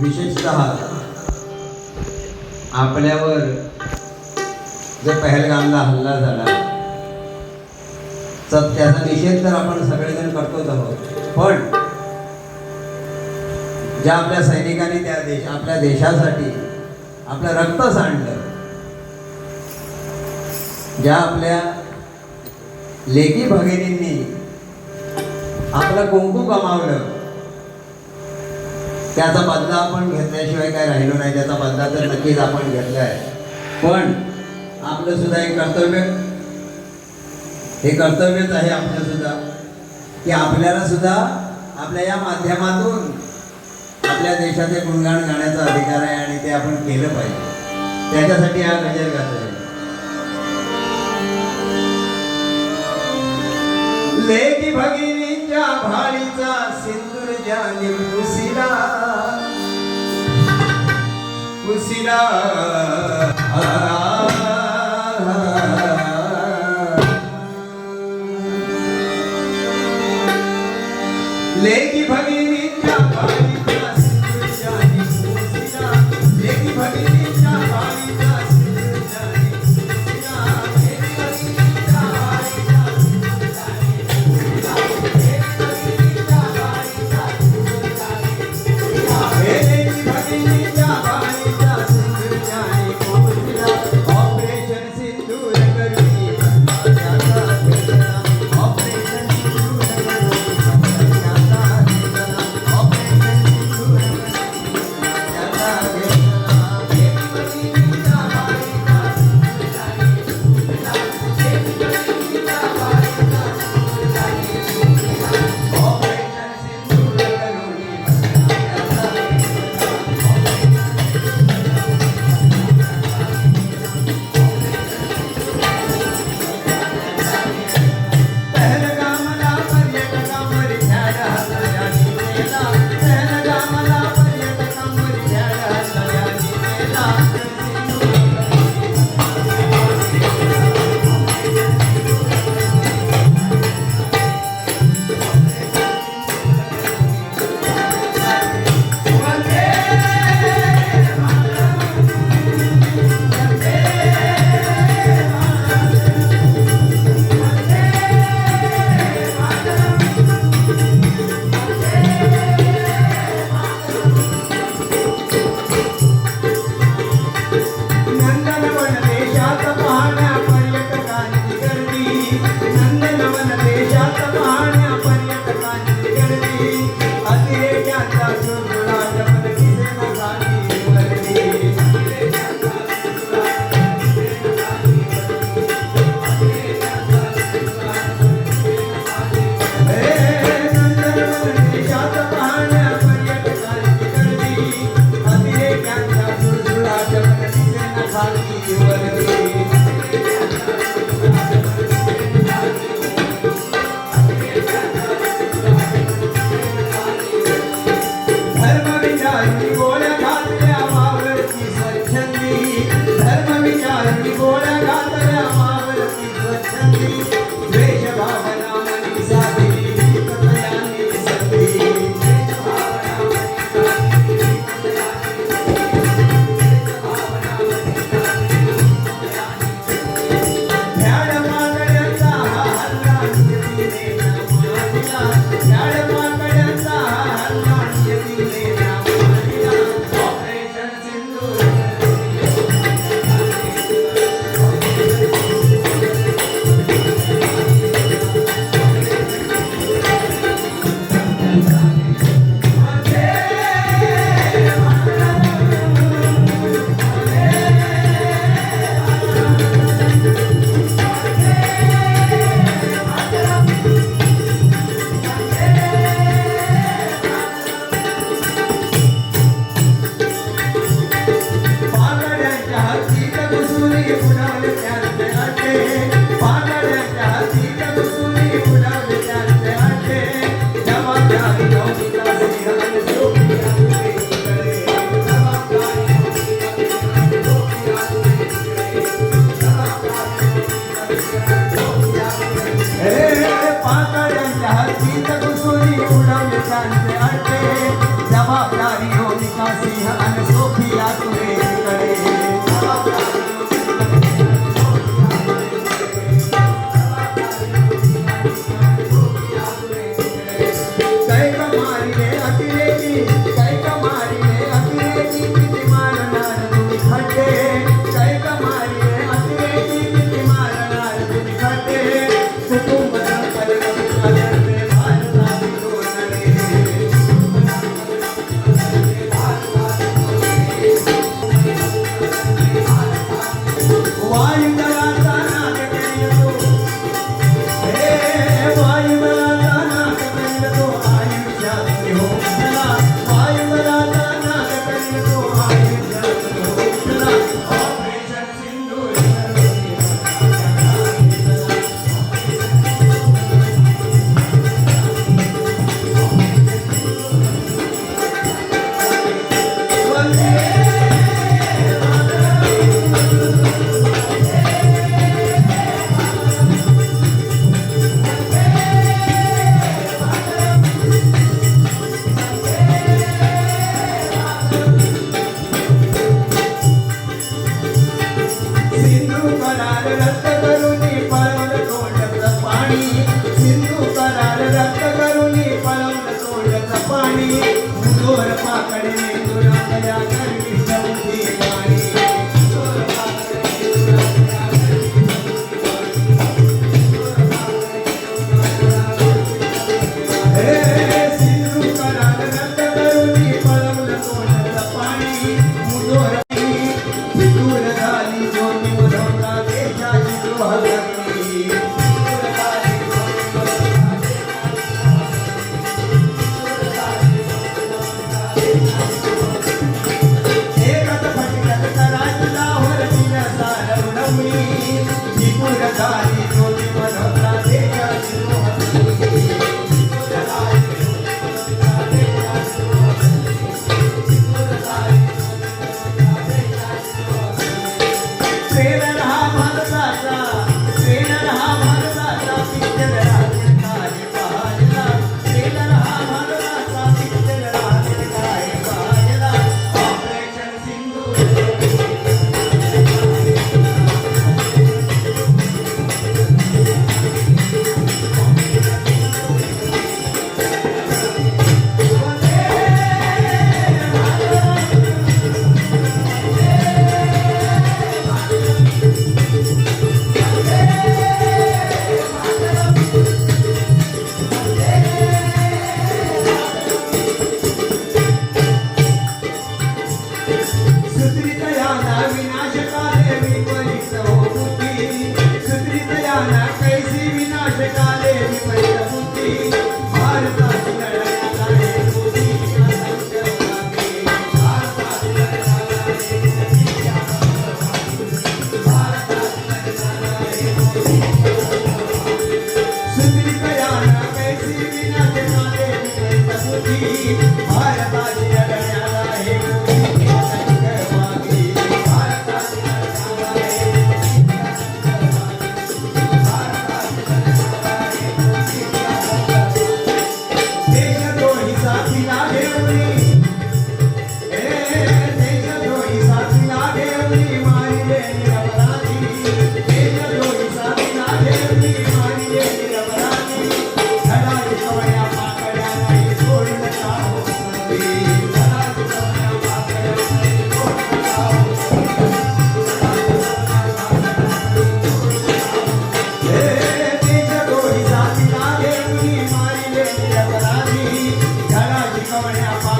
विशेषत आपल्यावर जो पहलगामला हल्ला झाला तर त्याचा निषेध तर आपण सगळेजण करतोच आहोत. पण ज्या आपल्या सैनिकांनी त्या देश आपल्या देशासाठी आपलं रक्त सांडलं ज्या आपल्या लेकी भगिनींनी आपलं कुंकू कमावलं त्याचा बदला आपण घेतल्याशिवाय काय राहिलो नाही. त्याचा बदला तर नक्कीच आपण घेतला आहे. पण आपलं सुद्धा एक कर्तव्य हे कर्तव्यच आहे आपलं सुद्धा. की आपल्याला सुद्धा आपल्या या माध्यमातून आपल्या देशाचे गुणगान गाण्याचा अधिकार आहे आणि ते आपण केलं पाहिजे. त्याच्यासाठी हा गजर गात आहे लेकी भगिनीच्या भाळीचा सिंदूर ज्या पुसिला பூசினார். घुसुरी उडाले त्यांचे आटे त्यांचे yeah. Gloria, Padre.